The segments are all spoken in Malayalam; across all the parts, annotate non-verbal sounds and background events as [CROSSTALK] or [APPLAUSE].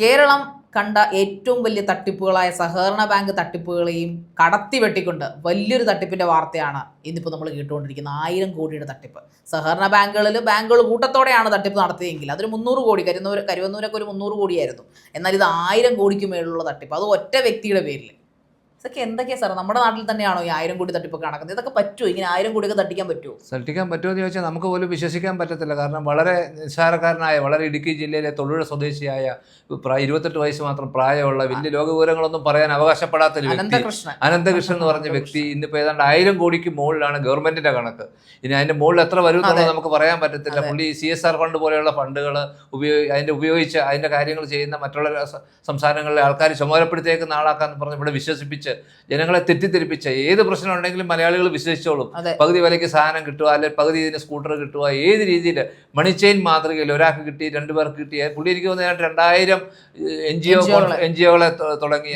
കേരളം കണ്ട ഏറ്റവും വലിയ തട്ടിപ്പുകളായ സഹകരണ ബാങ്ക് തട്ടിപ്പുകളെയും കടത്തി വെട്ടിക്കൊണ്ട് വലിയൊരു തട്ടിപ്പിന്റെ വാർത്തയാണ് ഇന്നിപ്പോൾ നമ്മൾ കേട്ടുകൊണ്ടിരിക്കുന്നത്. ആയിരം കോടിയുടെ തട്ടിപ്പ്. സഹകരണ ബാങ്കുകളിൽ ബാങ്കുകൾ കൂട്ടത്തോടെയാണ് തട്ടിപ്പ് നടത്തിയെങ്കിൽ അതൊരു മുന്നൂറ് കോടി കരുന്നൂർ കരുവന്നൂരൊക്കെ ഒരു മുന്നൂറ് കോടിയായിരുന്നു. എന്നാൽ ഇത് ആയിരം കോടിക്ക് മേലുള്ള തട്ടിപ്പ്. അത് ഒറ്റ വ്യക്തിയുടെ പേരിൽ ഇതൊക്കെ എന്തൊക്കെയാ സാർ നമ്മുടെ നാട്ടിൽ തന്നെയാണോ ഈ ആയിരം കോടി തട്ടിപ്പൊക്കെ നടക്കുന്നത്? ഇതൊക്കെ പറ്റുമോ ഇങ്ങനെ ആയിരം കോടിയൊക്കെ തട്ടിക്കാൻ പറ്റുമോ തട്ടിക്കാൻ പറ്റുമോ എന്ന് ചോദിച്ചാൽ നമുക്ക് പോലും വിശ്വസിക്കാൻ പറ്റത്തില്ല. കാരണം വളരെ നിസ്സാരക്കാരനായ വളരെ ഇടുക്കി ജില്ലയിലെ തൊഴിലുടെ സ്വദേശിയായ പ്രായ ഇരുപത്തെട്ട് വയസ്സ് മാത്രം പ്രായമുള്ള വലിയ ലോകവിവരങ്ങളൊന്നും പറയാൻ അവകാശപ്പെടാത്ത ഒരു വ്യക്തി അനന്തകൃഷ്ണൻ. അനന്തകൃഷ്ണൻ എന്ന് പറഞ്ഞ വ്യക്തി ഇന്നിപ്പോൾ ഏതാണ്ട് ആയിരം കോടിക്ക് മുകളിലാണ് ഗവൺമെന്റിന്റെ കണക്ക്. ഇനി അതിന്റെ മുകളിൽ എത്ര വരും എന്നുള്ളത് നമുക്ക് പറയാൻ പറ്റത്തില്ല. പുള്ളി സി എസ് ആർ ഫണ്ട് പോലെയുള്ള ഫണ്ടുകൾ ഉപയോഗി അതിന്റെ ഉപയോഗിച്ച് അതിന്റെ കാര്യങ്ങൾ ചെയ്യുന്ന മറ്റുള്ള സംസ്ഥാനങ്ങളിലെ ആൾക്കാർ ചുമതലപ്പെടുത്തിയേക്കുന്ന ആളാക്കാന്ന് പറഞ്ഞ് ഇവിടെ വിശ്വസിപ്പിച്ച് ജനങ്ങളെ തെറ്റിദ്ധരിപ്പിച്ച ഏത് പ്രശ്നം ഉണ്ടെങ്കിലും മലയാളികൾ വിശ്വസിച്ചോളും. പകുതി വിലയ്ക്ക് സാധനം കിട്ടുക അല്ലെങ്കിൽ പകുതി ഇതിന് സ്കൂട്ടർ കിട്ടുക ഏത് രീതിയിൽ? മണി ചെയിൻ മാതൃകയിൽ ഒരാൾക്ക് കിട്ടി രണ്ടു പേർക്ക് കിട്ടി പുള്ളി എനിക്ക് തോന്നുന്നത് രണ്ടായിരം N G O. N G ഒകളെ തുടങ്ങി.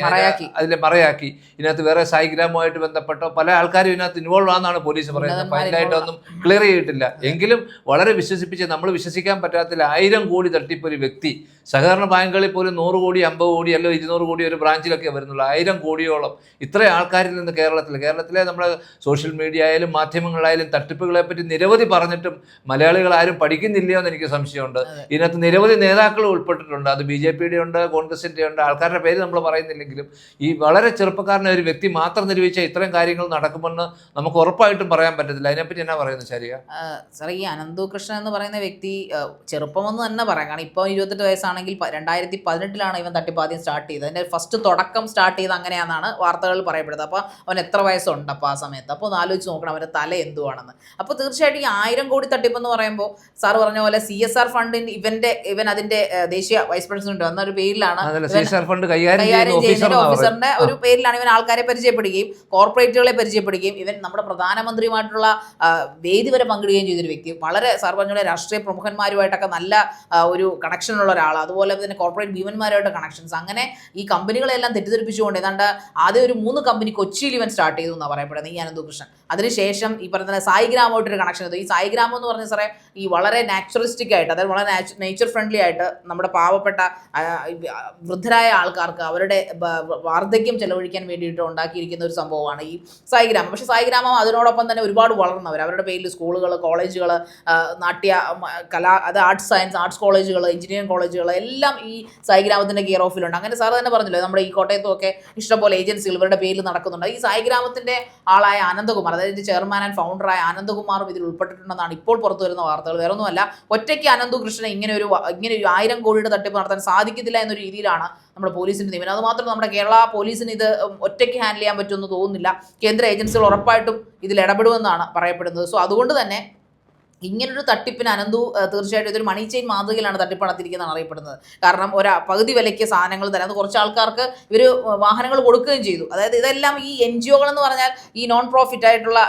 അതിൽ മറയാക്കി. ഇതിനകത്ത് വേറെ സായിഗ്രാമുമായിട്ട് ബന്ധപ്പെട്ടോ പല ആൾക്കാരും ഇതിനകത്ത് ഇൻവോൾവ് ആണെന്നാണ് പോലീസ് പറയുന്നത്. ഫൈനലായിട്ടൊന്നും ക്ലിയർ ചെയ്തിട്ടില്ല. എങ്കിലും വളരെ വിശ്വസിപ്പിച്ച് നമ്മൾ വിശ്വസിക്കാൻ പറ്റാത്ത ആയിരം കോടി തട്ടിപ്പൊരു വ്യക്തി സഹകരണ ബാങ്കുകളിൽ പോലും നൂറ് കോടി അമ്പത് കോടി അല്ലോ ഇരുന്നൂറ് കോടി ഒരു ബ്രാഞ്ചിലൊക്കെ വരുന്നുള്ളൂ. ആയിരം കോടിയോളം ഇത്ര ആൾക്കാരിൽ നിന്ന് കേരളത്തിൽ കേരളത്തിലെ നമ്മുടെ സോഷ്യൽ മീഡിയ ആയാലും മാധ്യമങ്ങളായാലും തട്ടിപ്പുകളെ പറ്റി നിരവധി പറഞ്ഞിട്ടും മലയാളികൾ ആരും പഠിക്കുന്നില്ലയോ എന്ന് എനിക്ക് സംശയമുണ്ട്. ഇതിനകത്ത് നിരവധി നേതാക്കൾ ഉൾപ്പെട്ടിട്ടുണ്ട്. അത് ബി ജെ പിയുടെ ഉണ്ട് കോൺഗ്രസിന്റെ ഉണ്ട്. ആൾക്കാരുടെ പേര് നമ്മൾ പറയുന്നില്ലെങ്കിലും ഈ വളരെ ചെറുപ്പക്കാരനെ ഒരു വ്യക്തി മാത്രം നിർവഹിച്ച ഇത്തരം കാര്യങ്ങൾ നടക്കുമെന്ന് നമുക്ക് ഉറപ്പായിട്ടും പറയാൻ പറ്റത്തില്ല. അതിനെപ്പറ്റി എന്നാ പറയുന്നത് ശരിയാ സാർ ഈ അനന്തു കൃഷ്ണൻ എന്ന് പറയുന്ന വ്യക്തി ചെറുപ്പമെന്ന് തന്നെ പറയാം. കാരണം ഇപ്പോൾ ഇരുപത്തെട്ട് വയസ്സാണെങ്കിൽ പ- രണ്ടായിരത്തി പതിനെട്ടിലാണ് ഇവൻ തട്ടിപ്പാദ്യം സ്റ്റാർട്ട് ചെയ്തത്. അതിന്റെ ഫസ്റ്റ് തുടക്കം സ്റ്റാർട്ട് ചെയ്ത് അങ്ങനെയാണെന്നാണ് വാർത്തകളിൽ പറയപ്പെടുന്നത്. അപ്പോൾ അവൻ എത്ര വയസ്സുണ്ട് അപ്പോൾ ആ സമയത്ത്? അപ്പോൾ ഒന്ന് ആലോചിച്ച് നോക്കണം അവന്റെ തല എന്തുവാണെന്ന്. അപ്പോൾ തീർച്ചയായിട്ടും ഈ ആയിരം കോടി തട്ടിപ്പെന്ന് പറയുമ്പോൾ സാർ പറഞ്ഞ പോലെ സി എസ് ആർ ഫണ്ടിന്റെ ഇവന്റെ ഇവൻ അതിന്റെ ദേശീയ വൈസ് പ്രസിഡന്റ് എന്നൊരു പേരിലാണ് കൈകാര്യം ചെയ്യുന്ന ഓഫീസറിന്റെ ഒരു പേരിലാണ് ഇവൻ ആൾക്കാരെ പരിചയപ്പെടുകയും കോർപ്പറേറ്റുകളെ പരിചയപ്പെടുകയും ഇവൻ നമ്മുടെ പ്രധാനമന്ത്രിയുമായിട്ടുള്ള വേദി വരെ പങ്കിടുകയും ചെയ്തൊരു വ്യക്തി. വളരെ സാർ പറഞ്ഞ രാഷ്ട്രീയ പ്രമുഖന്മാരുമായിട്ടൊക്കെ നല്ല ഒരു കണക്ഷൻ ഉള്ള ഒരാൾ അതുപോലെ തന്നെ കോർപ്പറേറ്റ് ഭീമന്മാരുമായിട്ട് കണക്ഷൻസ് അങ്ങനെ ഈ കമ്പനികളെല്ലാം തെറ്റിദ്ധരിപ്പിച്ചുകൊണ്ട് ഏതാണ്ട് ആദ്യം ഒരു മൂന്ന് കമ്പനി കൊച്ചിയിൽ ഇവൻ സ്റ്റാർട്ട് ചെയ്തു എന്നാണ് പറയപ്പെടുന്നത് ഈ അനന്തകൃഷ്ണൻ. അതിനുശേഷം ഈ പറഞ്ഞ പോലെ സായിഗ്രാമമായിട്ടൊരു കണക്ഷൻ ചെയ്തു ഈ സായിഗ്രാമം എന്ന് പറഞ്ഞ സാറേ ഈ വളരെ നാച്ചുറലിസ്റ്റിക് ആയിട്ട് അതായത് വളരെ നേച്ചർ ഫ്രണ്ട്ലി ആയിട്ട് നമ്മുടെ പാവപ്പെട്ട വൃദ്ധരായ ആൾക്കാർക്ക് അവരുടെ വാർദ്ധക്യം ചെലവഴിക്കാൻ വേണ്ടിയിട്ട് ഉണ്ടാക്കിയിരിക്കുന്ന ഒരു സംഭവമാണ് ഈ സായിഗ്രാമം പക്ഷേ സായിഗ്രാമം അതിനോടൊപ്പം തന്നെ ഒരുപാട് വളർന്നവർ അവരുടെ പേരിൽ സ്കൂളുകൾ കോളേജുകൾ നാട്യ കലാ അത് ആർട്സ് സയൻസ് ആർട്സ് കോളേജുകൾ എഞ്ചിനീയറിംഗ് കോളേജുകൾ എല്ലാം ഈ സായിഗ്രാമത്തിന്റെ കെയർ ഓഫിലുണ്ട് അങ്ങനെ സാർ തന്നെ പറഞ്ഞല്ലോ നമ്മുടെ ഈ കോട്ടയത്തുമൊക്കെ ഇഷ്ടംപോലെ ഏജൻസികൾ ഇവരുടെ പേരിൽ നടക്കുന്നുണ്ട്. ഈ സായിഗ്രാമത്തിന്റെ ആളായ ആനന്ദകുമാർ അതായത് ചെയർമാൻ ആൻഡ് ഫൗണ്ടറായ ആനന്ദകുമാറും ഇതിൽ ഉൾപ്പെട്ടിട്ടുണ്ടെന്നാണ് ഇപ്പോൾ പുറത്തു വരുന്ന വാർത്തകൾ. വേറെ ഒന്നുമല്ല ഒറ്റയ്ക്ക് അനന്തു കൃഷ്ണൻ ഇങ്ങനെ ഒരു ഇങ്ങനെ ഒരു ആയിരം കോടിയുടെ തട്ടിപ്പ് നടത്താൻ സാധിക്കത്തില്ല എന്നൊരു രീതിയിലാണ് നമ്മുടെ പോലീസിന്റെ നിയമനം. അത് മാത്രം നമ്മുടെ കേരള പോലീസിന് ഇത് ഒറ്റയ്ക്ക് ഹാൻഡിൽ ചെയ്യാൻ പറ്റുമെന്ന് തോന്നുന്നില്ല. കേന്ദ്ര ഏജൻസികൾ ഉറപ്പായിട്ടും ഇതിൽ ഇടപെടുമെന്നാണ് പറയപ്പെടുന്നത്. സോ അതുകൊണ്ട് തന്നെ ഇങ്ങനൊരു തട്ടിപ്പിന് അനന്തു തീർച്ചയായിട്ടും ഇതൊരു മണി ചെയിൻ മാതൃകയിലാണ് തട്ടിപ്പ് നടത്തിയിരിക്കുന്നതാണ് അറിയപ്പെടുന്നത്. കാരണം ഒരു പകുതി വിലയ്ക്ക് സാധനങ്ങൾ തരാം. അത് കുറച്ച് ആൾക്കാർക്ക് ഇവർ വാഹനങ്ങൾ കൊടുക്കുകയും ചെയ്തു. അതായത് ഇതെല്ലാം ഈ എൻ ജി ഒകൾ എന്ന് പറഞ്ഞാൽ ഈ നോൺ പ്രോഫിറ്റ് ആയിട്ടുള്ള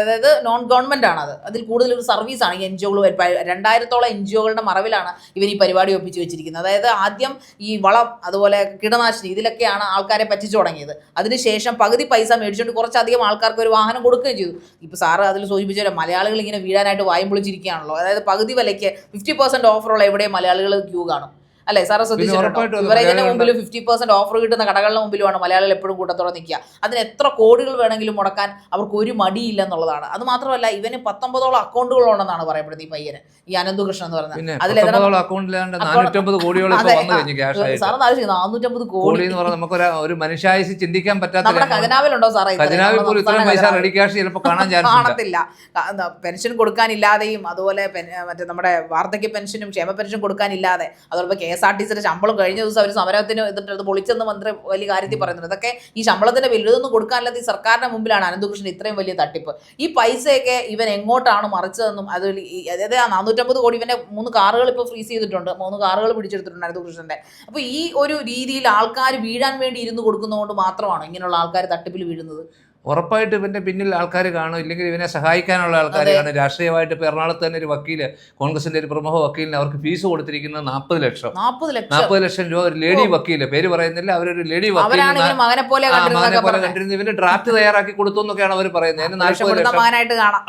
അതായത് നോൺ ഗവൺമെന്റ് ആണ് അത് അതിൽ കൂടുതൽ ഒരു സർവീസാണ് ഈ എൻ ജി ഒകൾ രണ്ടായിരത്തോളം എൻ ജി ഒകളുടെ മറവിലാണ് ഇവർ ഈ പരിപാടി ഒപ്പിച്ച് വെച്ചിരിക്കുന്നത്. അതായത് ആദ്യം ഈ വളം അതുപോലെ കീടനാശിനി ഇതിലൊക്കെയാണ് ആൾക്കാരെ പറ്റിച്ചു തുടങ്ങിയത്. അതിനുശേഷം പകുതി പൈസ മേടിച്ചുകൊണ്ട് കുറച്ചധികം ആൾക്കാർക്ക് ഒരു വാഹനം കൊടുക്കുകയും ചെയ്തു. ഇപ്പോൾ സാറ് അതിൽ സൂചിപ്പിച്ച മലയാളികൾ ഇങ്ങനെ വീഴാനായിട്ട് വായും പൊളിച്ചിരിക്കുകയാണല്ലോ അതായത് പകുതി വിലയ്ക്ക് ഫിഫ്റ്റി പെർസെന്റ് ഓഫറുള്ള എവിടെയും മലയാളികൾ ക്യൂ കാണും. അല്ലേ? സാറ് ശ്രദ്ധിച്ചിട്ടുണ്ടോ? ഇവരെ ഇതിന്റെ മുമ്പിൽ ഫിഫ്റ്റി പെർസെന്റ് ഓഫർ കിട്ടുന്ന കടകളുടെ മുമ്പിലുമാണ് മലയാളികൾ എപ്പോഴും കൂട്ടത്തോടെ നിൽക്കുക. അതിന് എത്ര കോടികൾ വേണമെങ്കിലും മുടക്കാൻ അവർക്ക് ഒരു മടിയില്ല എന്നുള്ളതാണ്. അത് മാത്രമല്ല ഇവന് പത്തൊമ്പതോളം അക്കൗണ്ടുകൾ ഉണ്ടെന്നാണ് പറയപ്പെടുന്നത് ഈ പയ്യന്. ഈ അനന്തുകൃഷ്ണൻ എന്ന് പറയുന്നത് അതിൽ അക്കൗണ്ടിലാണ്ട് നാനൂറ്റമ്പത് കോടി. എന്ന് പറഞ്ഞാൽ നമുക്ക് ഒരു മനുഷ്യായുസ് ചിന്തിക്കാൻ പറ്റാത്ത നമ്മുടെ രംഗമാണ്. ഖജനാവിലുണ്ടോ സാറേ ഇത്രയും? ഖജനാവിൽ നമ്മുടെ പോലും ഇത്രയും പൈസ റെഡി ക്യാഷ് ചിലപ്പോൾ കാണാൻ ചാൻസ് ഉണ്ട് കാണത്തില്ല. ക- എന്താ, പെൻഷൻ കൊടുക്കാനില്ലാതെയും അതുപോലെ മറ്റേ നമ്മുടെ വാർദ്ധക്യ പെൻഷനും ക്ഷേമ പെൻഷൻ കൊടുക്കാനില്ലാതെ അതുപോലെ കെ എസ് ആർ ടി സിയുടെ ശമ്പളം കഴിഞ്ഞ ദിവസം അവർ സമരത്തിന് എതിർത്ത് അത് പൊളിച്ചെന്ന് മന്ത്രി വലിയ കാര്യത്തിൽ പറയുന്നുണ്ട്. ഇതൊക്കെ ഈ ശമ്പളത്തിന്റെ വലുതൊന്നും കൊടുക്കാനല്ലാതെ ഈ സർക്കാരിന്റെ മുമ്പിലാണ് അനന്തകൃഷ്ണൻ ഇത്രയും വലിയ തട്ടിപ്പ്. ഈ പൈസയൊക്കെ ഇവൻ എങ്ങോട്ടാണ് മറിച്ചതെന്നും അത് അതായത് ആ നാനൂറ്റമ്പത് കോടി ഇവന്റെ മൂന്ന് കാറുകൾ ഇപ്പോൾ ഫ്രീസ് ചെയ്തിട്ടുണ്ട്. മൂന്ന് കാറുകൾ പിടിച്ചെടുത്തിട്ടുണ്ട് അനന്തകൃഷ്ണന്റെ. അപ്പൊ ഈ ഒരു രീതിയിൽ ആൾക്കാർ വീഴാൻ വേണ്ടി ഇരുന്ന് കൊടുക്കുന്നതുകൊണ്ട് മാത്രമാണ് ഇങ്ങനെയുള്ള ആൾക്കാർ തട്ടിപ്പിൽ വീഴുന്നത്? ഉറപ്പായിട്ട് ഇവന്റെ പിന്നിൽ ആൾക്കാർ കാണും. ഇല്ലെങ്കിൽ ഇവനെ സഹായിക്കാനുള്ള ആൾക്കാർ. കാണും. രാഷ്ട്രീയമായിട്ട് ഇപ്പോൾ എറണാകുളത്ത് തന്നെ ഒരു വക്കീൽ കോൺഗ്രസിന്റെ ഒരു പ്രമുഖ വക്കീലിന് അവർക്ക് ഫീസ് കൊടുത്തിരിക്കുന്നത് നാൽപ്പത് ലക്ഷം. നാൽപ്പത് ലക്ഷം. നാൽപ്പത് ലക്ഷം രൂപ ഒരു ലേഡി വക്കീൽ. പേര് പറയുന്നില്ല. അവരൊരു ലേഡി വക്കീലെ വക്കീൽ മകനെ പോലെ കണ്ടിരുന്നു ഇവന്റെ ഡ്രാഫ്റ്റ് തയ്യാറാക്കി കൊടുത്തു എന്നൊക്കെയാണ് അവർ പറയുന്നത്. നാൽപ്പത് ലക്ഷം.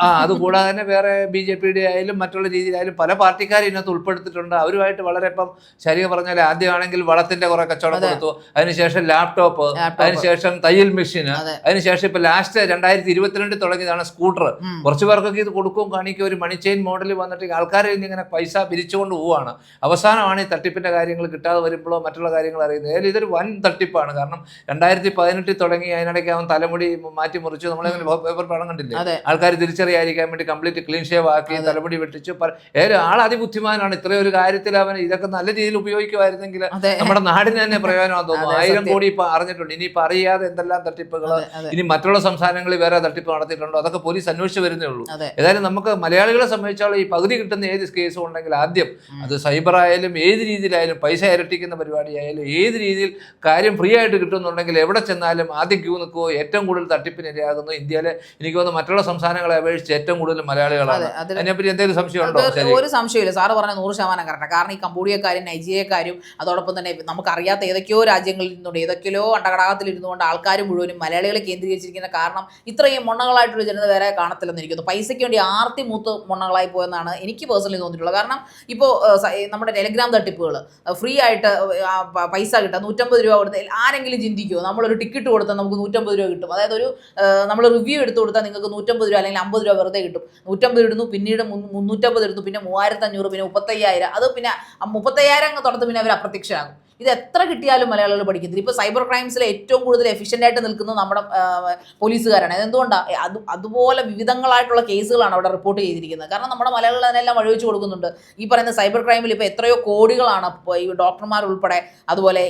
ആ അത് കൂടാതെ തന്നെ വേറെ ബി ജെ പിയുടെ ആയാലും മറ്റുള്ള രീതിയിലായാലും പല പാർട്ടിക്കാരും ഇതിനകത്ത് ഉൾപ്പെടുത്തിയിട്ടുണ്ട്. അവരുമായിട്ട് വളരെ ഇപ്പം ശരിയ പറഞ്ഞാൽ ആദ്യമാണെങ്കിൽ വളത്തിന്റെ കുറെ കച്ചവടം. കൊടുത്തു. അതിനുശേഷം ലാപ്ടോപ്പ്. അതിനുശേഷം തയ്യൽ മെഷീൻ അതെ. അതിനുശേഷം ഇപ്പൊ ലാസ്റ്റ് രണ്ടായിരത്തി ഇരുപത്തിരണ്ടിൽ തുടങ്ങിയതാണ് സ്കൂട്ടർ. കുറച്ച് പേർക്കൊക്കെ ഇത് കൊടുക്കും കാണിക്കും ഒരു മണി ചെയിൻ മോഡൽ വന്നിട്ട് ആൾക്കാർ ഇങ്ങനെ പൈസ പിരിച്ചുകൊണ്ട് പോവുകയാണ് അവസാനമാണ് ഈ തട്ടിപ്പിന്റെ കാര്യങ്ങൾ കിട്ടാതെ വരുമ്പോഴോ മറ്റുള്ള കാര്യങ്ങൾ അറിയുന്നത്. ഏതായാലും ഇതൊരു വൻ തട്ടിപ്പാണ്. കാരണം രണ്ടായിരത്തി പതിനെട്ടിൽ തുടങ്ങി അതിനിടയ്ക്ക് അവൻ തലമുടി മാറ്റി മുറിച്ചു. നമ്മളെങ്ങനെ പേപ്പർ പണം കണ്ടില്ലേ? ആൾക്കാർ തിരിച്ചറിയാതിരിക്കാൻ വേണ്ടി കംപ്ലീറ്റ് ക്ലീൻ ഷേവ് ആക്കി തലമുടി വെട്ടിച്ചു. ഏതായാലും ആൾ അതിബുദ്ധിമാനാണ്. ഇത്രയും ഒരു കാര്യത്തിൽ അവൻ ഇതൊക്കെ നല്ല രീതിയിൽ ഉപയോഗിക്കുമായിരുന്നെങ്കിൽ നമ്മുടെ നാടിന് തന്നെ പ്രയോജനമാണെന്ന് തോന്നുന്നു. ആയിരം. കോടി ഇപ്പൊ അറിഞ്ഞിട്ടുണ്ട്. ഇനി ഇപ്പൊ അറിയാതെ എന്തെല്ലാം തട്ടിപ്പുകൾ ഇനി മറ്റുള്ള സംസ്ഥാനങ്ങളിൽ വേറെ തട്ടിപ്പ് നടത്തിയിട്ടുണ്ടോ? അതൊക്കെ പോലീസ് അന്വേഷിച്ച് വരുന്നേ ഉള്ളൂ. ഏതായാലും നമുക്ക് മലയാളികളെ സംബന്ധിച്ചോളം ഈ പകുതി കിട്ടുന്ന ഏത് കേസും ഉണ്ടെങ്കിൽ ആദ്യം അത് സൈബർ ആയാലും ഏത് രീതിയിലായാലും പൈസ ഇരട്ടിക്കുന്ന പരിപാടി ആയാലും ഏത് രീതിയിൽ കാര്യം ഫ്രീ ആയിട്ട് കിട്ടുന്നുണ്ടെങ്കിൽ എവിടെ ചെന്നാലും ആദ്യം ക്യൂ നിൽക്കുമോ ഏറ്റവും കൂടുതൽ തട്ടിപ്പിനിരയാകുന്നു ഇന്ത്യയിലെ എനിക്ക് തോന്നുന്നു മറ്റുള്ള സംസ്ഥാനങ്ങളെ അപേക്ഷിച്ച് ഏറ്റവും കൂടുതൽ മലയാളികളാണ്. അതിനെപ്പറ്റി എന്തെങ്കിലും സംശയം ഉണ്ടോ ഒരു സംശയമില്ല. സാറ് പറഞ്ഞ നൂറ് ശതമാനം കറക്റ്റ് കാരണം ഈ കമ്പോഡിയക്കാരും നൈജീരിയക്കാരും അതോടൊപ്പം തന്നെ നമുക്കറിയാത്ത ഏതൊക്കെയോ രാജ്യങ്ങളിൽ നിന്നുകൊണ്ട് ഏതൊക്കെയോ അണ്ടകടാകത്തിൽ ഇരുന്നുകൊണ്ട് ആൾക്കാർ മുഴുവനും മലയാളികളെ കേന്ദ്രീകരിച്ചിരിക്കുന്ന കാരണം ഇത്രയും മൊണ്ണകളായിട്ടുള്ള ജനത വേറെ കാണത്തില്ലെന്ന് തോന്നുന്നു പൈസയ്ക്ക് വേണ്ടി ആർത്തി മൂത്ത് മൊണ്ണകളായി പോയെന്നാണ് എനിക്ക് പേഴ്സണലി തോന്നിയിട്ടുള്ളത്. കാരണം ഇപ്പോൾ നമ്മുടെ ടെലിഗ്രാം തട്ടിപ്പുകൾ ഫ്രീ ആയിട്ട് പൈസ കിട്ടുക നൂറ്റമ്പത് രൂപ കൊടുത്ത് ആരെങ്കിലും ചിന്തിക്കുമോ നമ്മളൊരു ടിക്കറ്റ് കൊടുത്താൽ നമുക്ക് നൂറ്റമ്പത് രൂപ കിട്ടും. അതായത് ഒരു നമ്മൾ റിവ്യൂ എടുത്ത് കൊടുത്താൽ നിങ്ങൾക്ക് നൂറ്റമ്പത് രൂപ അല്ലെങ്കിൽ അമ്പത് രൂപ വെറുതെ കിട്ടും. നൂറ്റമ്പത് ഇടുന്നു പിന്നീട് മുന്നൂ- മുന്നൂറ്റമ്പത് ഇടുന്നു പിന്നെ മൂവായിരത്തഞ്ഞൂറ് പിന്നെ മുപ്പത്തയ്യായിരം അത് പിന്നെ മുപ്പത്തയ്യായിരം തുടർന്ന് പിന്നെ അവർ അപ്രത്യക്ഷമാകും ഇത് എത്ര കിട്ടിയാലും മലയാളികൾ പഠിക്കത്തില്ല ഇപ്പോൾ സൈബർ ക്രൈംസിൽ ഏറ്റവും കൂടുതൽ എഫിഷ്യന്റ് ആയിട്ട് നിൽക്കുന്നത് നമ്മുടെ പോലീസുകാരാണ്. അതെന്തുകൊണ്ടാണ് അത് അതുപോലെ വിവിധങ്ങളായിട്ടുള്ള കേസുകളാണ് അവിടെ റിപ്പോർട്ട് ചെയ്തിരിക്കുന്നത്. കാരണം നമ്മുടെ മലയാളികൾ അതിനെല്ലാം വഴിവെച്ച് കൊടുക്കുന്നുണ്ട്. ഈ പറയുന്ന സൈബർ ക്രൈമിൽ ഇപ്പോൾ എത്രയോ കോടികളാണ് ഈ ഡോക്ടർമാർ ഉൾപ്പെടെ അതുപോലെ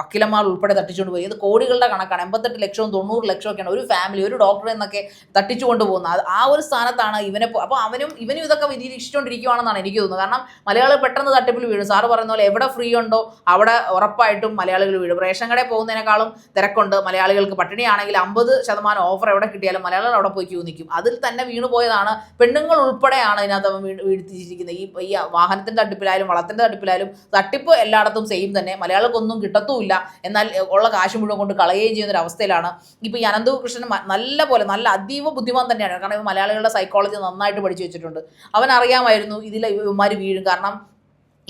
വക്കീലന്മാർ ഉൾപ്പെടെ തട്ടിച്ചുകൊണ്ട് പോയി. ഇത് കോടികളുടെ കണക്കാണ്. എൺപത്തെട്ട് ലക്ഷവും തൊണ്ണൂറ് ലക്ഷവും ഒക്കെയാണ് ഒരു ഫാമിലി ഒരു ഡോക്ടർ എന്നൊക്കെ തട്ടിച്ചുകൊണ്ട് പോകുന്നത്. ആ ഒരു സ്ഥാനത്താണ് ഇവനെ അപ്പോൾ അവനും ഇവനും ഇതൊക്കെ നിരീക്ഷിച്ചുകൊണ്ടിരിക്കുകയാണെന്നാണ് എനിക്ക് തോന്നുന്നത്. കാരണം മലയാളികൾ പെട്ടെന്ന് തട്ടിപ്പിൽ വീഴും. സാറ് പറയുന്ന പോലെ എവിടെ ഫ്രീ ഉണ്ടോ അവിടെ ഉറപ്പായിട്ടും മലയാളികൾ വീഴും. റേഷൻ കടയിൽ പോകുന്നതിനേക്കാളും തിരക്കുണ്ട്. മലയാളികൾക്ക് പട്ടിണിയാണെങ്കിൽ അമ്പത് ശതമാനം ഓഫർ എവിടെ കിട്ടിയാലും മലയാളികൾ അവിടെ പോയി ക്യൂ നിൽക്കും. അതിൽ തന്നെ വീണു പോയതാണ്. പെണ്ണുങ്ങൾ ഉൾപ്പെടെയാണ് ഇതിനകത്ത് വീഴ്ത്തിച്ചിരിക്കുന്നത്. ഈ ഈ വാഹനത്തിന്റെ തട്ടിപ്പിലായാലും വളത്തിന്റെ തട്ടിപ്പിലായാലും തട്ടിപ്പ് എല്ലായിടത്തും സെയിം തന്നെ. മലയാളികൾക്കൊന്നും കിട്ടത്തുമില്ല. എന്നാൽ ഉള്ള കാശ് മുഴുവൻ കൊണ്ട് കളയുകയും ചെയ്യുന്ന ഒരു അവസ്ഥയിലാണ്. ഇപ്പോൾ ഈ അനന്തകൃഷ്ണൻ കൃഷ്ണൻ നല്ല പോലെ നല്ല അതീവ ബുദ്ധിമാൻ തന്നെയാണ്. കാരണം മലയാളികളുടെ സൈക്കോളജി നന്നായിട്ട് പഠിച്ചു വെച്ചിട്ടുണ്ട്. അവൻ അറിയാമായിരുന്നു ഇതിൽ ഇവന്മാർ വീഴും. കാരണം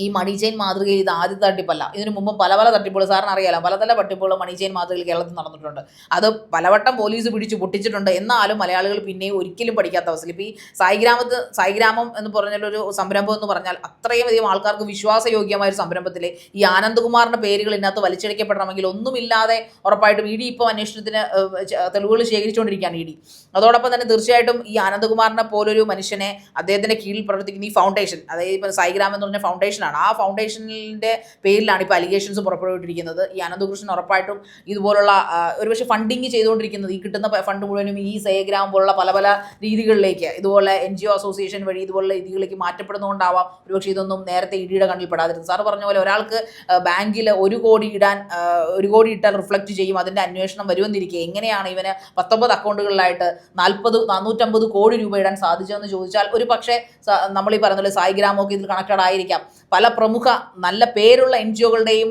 ഈ മണി ചെയിൻ മാതൃകയിൽ ഇത് ആദ്യത്തെ തട്ടിപ്പല്ല. ഇതിനു മുമ്പ് പല പല തട്ടിപ്പുകൾ സാറിന് അറിയാലോ പല പല തട്ടിപ്പുകൾ മണി ചെയിൻ മാതൃകയിൽ കേരളത്തിൽ നടന്നിട്ടുണ്ട്. അത് പലവട്ടം പോലീസ് പിടിച്ച് പൊട്ടിച്ചിട്ടുണ്ട്. എന്നാലും മലയാളികൾ പിന്നെയും ഒരിക്കലും പഠിക്കാത്ത അവസ്ഥയിൽ. ഇപ്പോൾ ഈ സായിഗ്രാമത്ത് സായിഗ്രാമം എന്ന് പറഞ്ഞൊരു സംരംഭം എന്ന് പറഞ്ഞാൽ അത്രയും അധികം ആൾക്കാർക്ക് വിശ്വാസയോഗ്യമായ ഒരു സംരംഭത്തിൽ ഈ ആനന്ദകുമാറിന്റെ പേരുകൾ ഇതിനകത്ത് വലിച്ചെടുക്കപ്പെടണമെങ്കിൽ ഒന്നുമില്ലാതെ ഉറപ്പായിട്ടും ഇ ഡി ഇപ്പോൾ അന്വേഷണത്തിന് തെളിവുകൾ ശേഖരിച്ചുകൊണ്ടിരിക്കുകയാണ് ഇ ഡി. അതോടൊപ്പം തന്നെ തീർച്ചയായിട്ടും ഈ ആനന്ദകുമാറിനെ പോലൊരു മനുഷ്യനെ അദ്ദേഹത്തിന്റെ കീഴിൽ പ്രവർത്തിക്കുന്ന ഈ ഫൗണ്ടേഷൻ അതായത് ഇപ്പോൾ സായിഗ്രാം എന്ന് പറഞ്ഞ ഫൗണ്ടേഷനാണ് ആ ഫൗണ്ടേഷനിന്റെ പേരിലാണ് ഇപ്പോൾ അലിഗേഷൻസ് പുറപ്പെടുവിട്ടിരിക്കുന്നത് ഈ അനന്തകൃഷ്ണൻ ഉറപ്പായിട്ടും ഇതുപോലുള്ള ഒരുപക്ഷെ ഫണ്ടിങ് ചെയ്തുകൊണ്ടിരിക്കുന്നത് ഈ കിട്ടുന്ന ഫണ്ട് മുഴുവനും ഈ സേഗ്രാം പോലുള്ള പല പല രീതികളിലേക്ക് ഇതുപോലെ എൻ ജി ഒ അസോസിയേഷൻ വഴി ഇതുപോലുള്ള രീതികളിലേക്ക് മാറ്റപ്പെടുന്നതുകൊണ്ടാവാം ഒരുപക്ഷെ ഇതൊന്നും നേരത്തെ ഇടിയുടെ കണ്ണിൽ പെടാതിരുന്നത്. സാർ പറഞ്ഞ പോലെ ഒരാൾക്ക് ബാങ്കിൽ ഒരു കോടി ഇടാൻ ഒരു കോടി ഇട്ടാൽ റിഫ്ലക്ട് ചെയ്യും അതിന്റെ അന്വേഷണം വരുമെന്നിരിക്കെ. എങ്ങനെയാണ് ഇവന് പത്തൊമ്പത് അക്കൗണ്ടുകളിലായിട്ട് നാൽപ്പത് നാനൂറ്റമ്പത് കോടി രൂപ ഇടാൻ സാധിച്ചതെന്ന് ചോദിച്ചാൽ ഒരു പക്ഷേ നമ്മൾ ഈ പറയുന്ന പോലെ സായിഗ്രാമൊക്കെ ഇതിൽ കണക്റ്റഡ് ആയിരിക്കാം പല പ്രമുഖ നല്ല പേരുള്ള എൻ ജി ഒകളുടെയും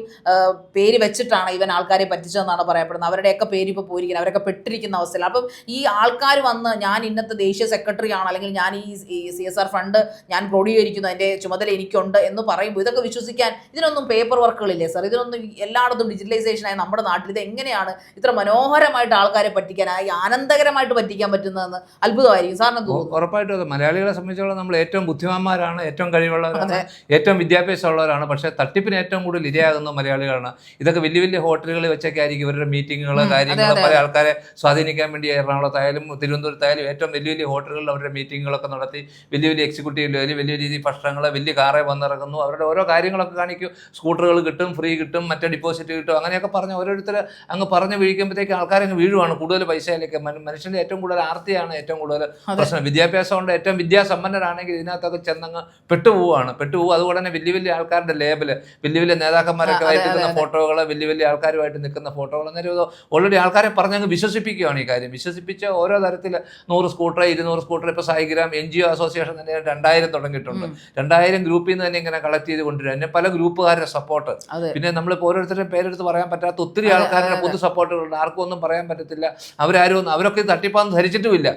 പേര് വെച്ചിട്ടാണ് ഇവൻ ആൾക്കാരെ പറ്റിച്ചതെന്നാണ് പറയപ്പെടുന്നത്. അവരുടെയൊക്കെ പേര് ഇപ്പോൾ പോയിരിക്കുന്നത് അവരൊക്കെ പെട്ടിരിക്കുന്ന അവസ്ഥയിൽ. അപ്പം ഈ ആൾക്കാർ വന്ന് ഞാൻ ഇന്നത്തെ ദേശീയ സെക്രട്ടറി ആണ് അല്ലെങ്കിൽ ഞാൻ ഈ സി എസ് ആർ ഫണ്ട് ഞാൻ ക്രോഡീകരിക്കുന്നു അതിന്റെ ചുമതല എനിക്കുണ്ട് എന്ന് പറയുമ്പോൾ ഇതൊക്കെ വിശ്വസിക്കാൻ ഇതിനൊന്നും പേപ്പർ വർക്കുകളില്ലേ സാർ? ഇതിനൊന്നും എല്ലായിടത്തും ഡിജിറ്റലൈസേഷനായി നമ്മുടെ നാട്ടിൽ ഇത് എങ്ങനെയാണ് ഇത്ര മനോഹരമായിട്ട് ആൾക്കാരെ പറ്റിക്കാൻ ഈ ആനന്ദകരമായിട്ട് പറ്റിക്കാൻ പറ്റുന്നതെന്ന് അത്ഭുതമായിരിക്കും. സാറിന് ഉറപ്പായിട്ടും അത് മലയാളികളെ സംബന്ധിച്ചോളം നമ്മൾ ഏറ്റവും ബുദ്ധിമാന്മാരാണ് ഏറ്റവും കഴിവുള്ളവരാണ് ഏറ്റവും ഏറ്റവും വിദ്യാഭ്യാസമുള്ളവരാണ്. പക്ഷേ തട്ടിപ്പിന് ഏറ്റവും കൂടുതൽ ഇരയാകുന്ന മലയാളികളാണ്. ഇതൊക്കെ വലിയ വലിയ ഹോട്ടലുകളിൽ വെച്ചൊക്കെ ആയിരിക്കും ഇവരുടെ മീറ്റിങ്ങുകൾ കാര്യങ്ങൾ പല ആൾക്കാരെ സ്വാധീനിക്കാൻ വേണ്ടി എറണാകുളത്തായാലും തിരുവനന്തപുരത്തായാലും ഏറ്റവും വലിയ വലിയ ഹോട്ടലുകളിൽ അവരുടെ മീറ്റിങ്ങുകളൊക്കെ നടത്തി വലിയ വലിയ എക്സിക്യൂട്ടീവ് ലെവലിൽ വലിയ രീതിയിൽ ഭക്ഷണങ്ങൾ വലിയ കാറെ വന്നിറങ്ങുന്നു. അവരുടെ ഓരോ കാര്യങ്ങളൊക്കെ കാണിക്കും. സ്കൂട്ടറുകൾ കിട്ടും ഫ്രീ കിട്ടും മറ്റേ ഡിപ്പോസിറ്റ് കിട്ടും അങ്ങനെയൊക്കെ പറഞ്ഞ് ഓരോരുത്തർ അങ്ങ് പറഞ്ഞ് വീഴിക്കുമ്പോഴത്തേക്ക് ആൾക്കാരങ്ങ് വീഴുവാണ്. കൂടുതൽ പൈസയിലേക്ക് മനുഷ്യന്റെ ഏറ്റവും കൂടുതൽ ആർത്തിയാണ് ഏറ്റവും കൂടുതൽ. പ്രശ്നം. വിദ്യാഭ്യാസം കൊണ്ട് ഏറ്റവും വിദ്യാസമ്പന്നരാണെങ്കിൽ ഇതിനകത്തൊക്കെ ചെന്നങ്ങ് പെട്ടുപോവാണ് പെട്ടുപോകും അതുകൊണ്ട് തന്നെ വലിയ വലിയ ആൾക്കാരുടെ ലേബൽ വലിയ വലിയ നേതാക്കന്മാരൊക്കെ അതെ. ഫോട്ടോകൾ വലിയ വലിയ ആൾക്കാരുമായിട്ട് നിൽക്കുന്ന ഫോട്ടോകൾ അന്നേരം ഓൾറെഡി ആൾക്കാരെ പറഞ്ഞങ്ങ് വിശ്വസിപ്പിക്കുകയാണ് ഈ കാര്യം. വിശ്വസിപ്പിച്ച് ഓരോ തരത്തിൽ നൂറ് സ്കൂട്ടർ ഇരുന്നൂറ് സ്കൂട്ടർ ഇപ്പോൾ Saigram N G O association തന്നെ രണ്ടായിരം തുടങ്ങിയിട്ടുണ്ട്. രണ്ടായിരം ഗ്രൂപ്പിൽ നിന്ന് തന്നെ ഇങ്ങനെ കളക്ട് ചെയ്ത് കൊണ്ടുവരും. എന്നെ പല ഗ്രൂപ്പുകാരുടെ സപ്പോർട്ട് പിന്നെ നമ്മളിപ്പോൾ ഓരോരുത്തരുടെ പേരെടുത്ത് പറയാൻ പറ്റാത്ത ഒത്തിരി ആൾക്കാരുടെ പൊതു സപ്പോർട്ടുകളുണ്ട് ആർക്കും ഒന്നും പറയാൻ പറ്റത്തില്ല. അവരാരും ഒന്നും അവരൊക്കെ തട്ടിപ്പാന്ന് ധരിച്ചിട്ടുമില്ല.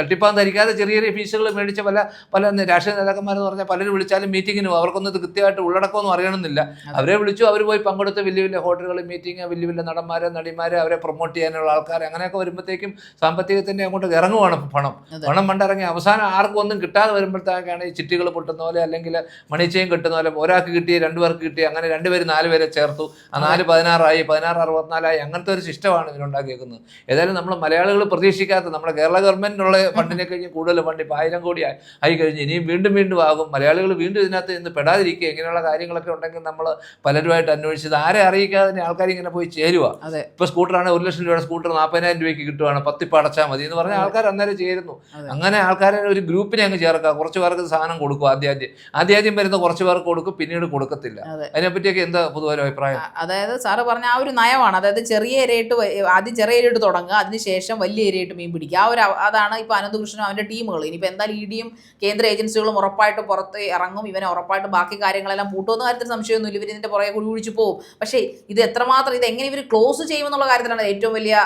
തട്ടിപ്പാന്ന് ധരിക്കാതെ ചെറിയ ചെറിയ ഫീസുകൾ മേടിച്ച പല പല രാഷ്ട്രീയ നേതാക്കന്മാരെന്ന് പറഞ്ഞാൽ പലരും വിളിച്ചാലും മീറ്റിങ്ങിനും അവർക്കൊന്നും ഇത് കൃത്യമായിട്ട് ഉള്ളടക്കമൊന്നും അറിയണമെന്നില്ല. അവരെ വിളിച്ചു അവർ പോയി പങ്കെടുത്ത് വലിയ വലിയ ഹോട്ടലുകൾ മീറ്റിംഗ് വലിയ വലിയ നടന്മാരെ നടിമാരെ അവരെ പ്രൊമോട്ട് ചെയ്യാനുള്ള ആൾക്കാർ അങ്ങനെയൊക്കെ വരുമ്പോഴത്തേക്കും സാമ്പത്തികത്തിന്റെ അങ്ങോട്ട് ഇറങ്ങുവാണ് പണം. പണം പണ്ടിറങ്ങി അവസാനം ആർക്കും ഒന്നും കിട്ടാതെ വരുമ്പോഴത്തേക്കാണ് ഈ ചിട്ടികൾ പൊട്ടുന്ന പോലെ അല്ലെങ്കിൽ മണിച്ചയും കിട്ടുന്ന പോലെ ഒരാൾക്ക് കിട്ടി രണ്ടു പേർക്ക് കിട്ടി അങ്ങനെ രണ്ടുപേര് നാല് പേരെ ചേർത്തു. ആ നാല് പതിനാറായി പതിനാറ് അറുപത്തിനാലായി അങ്ങനത്തെ ഒരു സിസ്റ്റമാണ് ഇതിനുണ്ടാക്കിയേക്കുന്നത്. ഏതായാലും നമ്മൾ മലയാളികൾ പ്രതീക്ഷിക്കാത്ത നമ്മുടെ കേരള ഗവൺമെന്റിനുള്ള [LAUGHS] ഫണ്ടിനെ കഴിഞ്ഞ് കൂടുതൽ ഫണ്ട് ഇപ്പോൾ ആയിരം കോടി ആയി കഴിഞ്ഞ് ഇനിയും വീണ്ടും വീണ്ടും ആകും. മലയാളികൾ വീണ്ടും ഇതിനകത്ത് ഇന്ന് പെടാതിരിക്കുക ഇങ്ങനെയുള്ള കാര്യങ്ങളൊക്കെ ഉണ്ടെങ്കിൽ നമ്മൾ പലരുമായിട്ട് അന്വേഷിച്ചത് ആരെ അറിയിക്കാതെ തന്നെ ആൾക്കാർ ഇങ്ങനെ പോയി ചേരുക ഇപ്പൊ സ്കൂട്ടറാണ് ഒരു ലക്ഷം രൂപയുടെ സ്കൂട്ടർ നാൽപ്പതിനായിരം രൂപയ്ക്ക് കിട്ടുവാണ് പത്തിപ്പ് അടച്ചാൽ മതി എന്ന് പറഞ്ഞാൽ ആൾക്കാർ അന്നേരം ചേരുന്നു. അങ്ങനെ ആൾക്കാരെ ഒരു ഗ്രൂപ്പിനെ അങ്ങ് ചേർക്കുക കുറച്ച് പേർക്ക് സാധനം കൊടുക്കും ആദ്യാദ്യം ആദ്യാദ്യം ആദ്യം ആദ്യം വരുന്ന കുറച്ച് പേർക്ക് കൊടുക്കും പിന്നീട് കൊടുക്കത്തില്ല. അതിനെ അതിനെപ്പറ്റിയൊക്കെ എന്താ പൊതുവായ അഭിപ്രായം? അതായത് സാറ് പറഞ്ഞ ആ ഒരു നയമാണ്. അതായത് ചെറിയ ഇരയിട്ട് ആദ്യം ചെറിയ ഇരയിട്ട് തുടങ്ങുക അതിനുശേഷം വലിയ ഇരയിട്ട് മീൻ പിടിക്കുക. ആ ഒരു അതാണ് ഇപ്പോൾ അനന്തകൃഷ്ണനും അവന്റെ ടീമുകൾ. ഇനിയിപ്പോൾ എന്തായാലും ഇ ഡിയും കേന്ദ്ര ഏജൻസികളും ഉറപ്പായിട്ട് പുറത്ത് ഇറങ്ങും. ഇവനെ ഉറപ്പായിട്ട് ബാക്കി കാര്യങ്ങളെല്ലാം പൂട്ടുമെന്ന കാര്യത്തിൽ സംശയമൊന്നുമില്ല. ഇവർ ഇതിന്റെ പുറകെ കുഴി ഒഴിച്ചു പോകും പക്ഷേ ഇത് എത്രമാത്രം ഇത് എങ്ങനെ ഇവർ ക്ലോസ് ചെയ്യുമെന്നുള്ള കാര്യത്തിലാണ് ഏറ്റവും വലിയ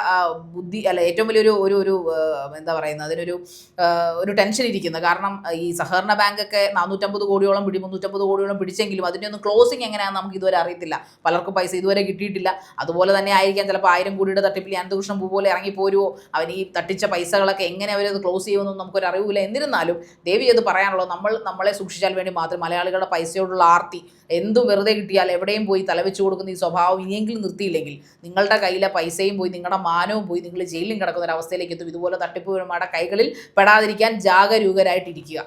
ബുദ്ധി അല്ല ഏറ്റവും വലിയൊരു ഒരു ഒരു എന്താ പറയുന്നത്? അതിനൊരു ഒരു ടെൻഷൻ ഇരിക്കുന്നത്. കാരണം ഈ സഹകരണ ബാങ്കൊക്കെ നാനൂറ്റമ്പത് കോടിയോളം പിടി മുന്നൂറ്റമ്പത് കോടിയോളം പിടിച്ചെങ്കിലും അതിന്റെ ഒന്നും ക്ലോസിങ് എങ്ങനെയാണെന്ന് നമുക്ക് ഇതുവരെ അറിയത്തില്ല. പലർക്കും പൈസ ഇതുവരെ കിട്ടിയിട്ടില്ല. അതുപോലെ തന്നെ ആയിരിക്കാം ചിലപ്പോൾ ആയിരം കോടിയുടെ തട്ടിപ്പിൽ അനന്തകൃഷ്ണൻ പൂ പോലെ ഇറങ്ങിപ്പോരുമോ അവൻ ഈ തട്ടിച്ച പൈസകളൊക്കെ എങ്ങനെ അവരത് ക്ലോസ് ചെയ്യുമെന്നും നമുക്കൊരു അറിവില്ല. എന്നിരുന്നാലും ദേവി അത് പറയാനുള്ളത് നമ്മൾ നമ്മളെ സൂക്ഷിച്ചാൽ വേണ്ടി മാത്രം മലയാളികളുടെ പൈസയോടുള്ള ആർത്തി. എന്തും വെറുതെ കിട്ടിയാൽ എവിടെയും പോയി തലവെച്ച് കൊടുക്കുന്ന ഈ സ്വഭാവം ഇനിയെങ്കിലും നിർത്തിയില്ലെങ്കിൽ നിങ്ങളുടെ കയ്യിലെ പൈസയും പോയി നിങ്ങളുടെ മാനവും പോയി നിങ്ങൾ ജയിലിലും കിടക്കുന്ന ഒരു അവസ്ഥയിലേക്ക് എത്തും. ഇതുപോലെ തട്ടിപ്പുകളുടെ കൈകളിൽ പെടാതിരിക്കാൻ ജാഗരൂകരായിട്ടിരിക്കുക.